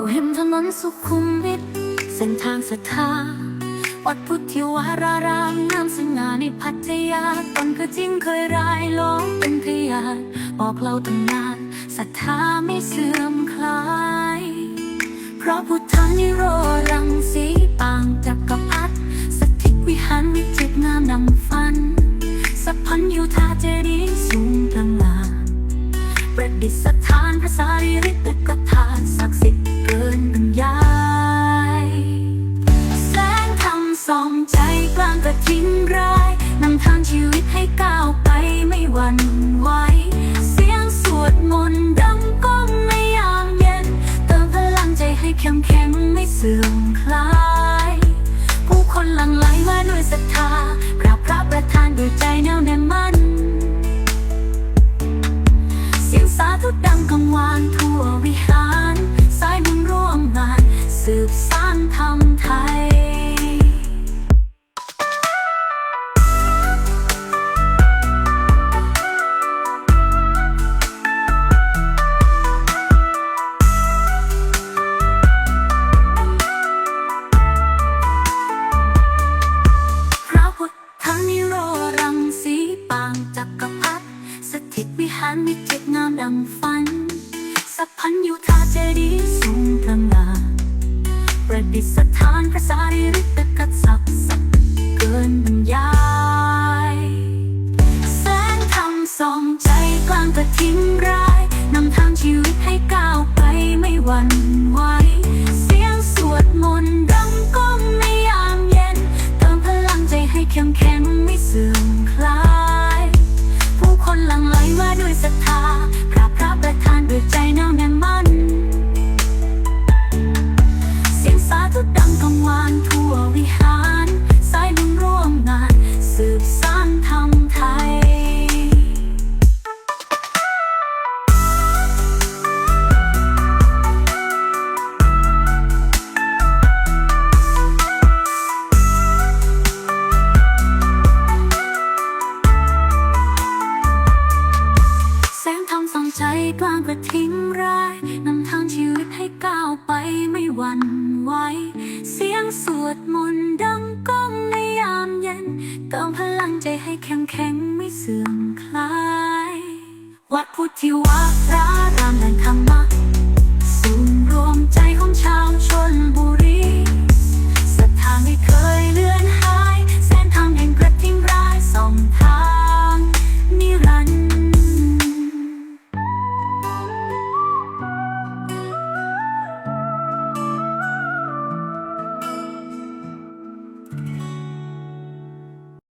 นนสุขุมวิทเส้นทางศรัทธาวัดพุทธิวารารามน้ำสง่าในพัทยาตนก็จริงเคยรายล้อมเป็นพยานบอกเราตั้งนานศรัทธาไม่เสื่อมคลาย เพราะพุทธานิโรรังสีปางจักรพรรดิสถิตวิหารวิจิตรงามนำฟันสัพพัญญูธาเจดีย์สูงตระหงานประดิษฐานพระสารีริกานทั่ววิหาร สายบุญร่วมงาน สืบสานธรรมไทยพระพุทธนิโรรังสีปางจักรพรรดิสถิตวิหารวิจิตรงามดังฝัน สัพพัญญูธาเจดีย์สูงตระหงาประดิษฐานพระสารีริกกษัตริย์ศักเกินบรรยายแสงธรรมส่องใจกลางกระทิงร้ายนำทางชีวิตให้ก้าวไปไม่หวั่นไหวเสียงสวดมนต์ดังก้องในยามเย็นเติมพลังใจให้เข้มแข็งไม่เสื่อมคลาย ผู้คนหลั่งไหลมาด้วยศรัทธา ใจกลางกระทิ้งร้ายนำทางชีวิตให้ก้าวไปไม่หวั่นไหวเสียงสวดมนต์ดังก้องในยามเย็นเติมพลังใจให้แข็งแข็งไม่เสื่อมคลาย วัดพุทธิวารารามแหล่งธรรมะ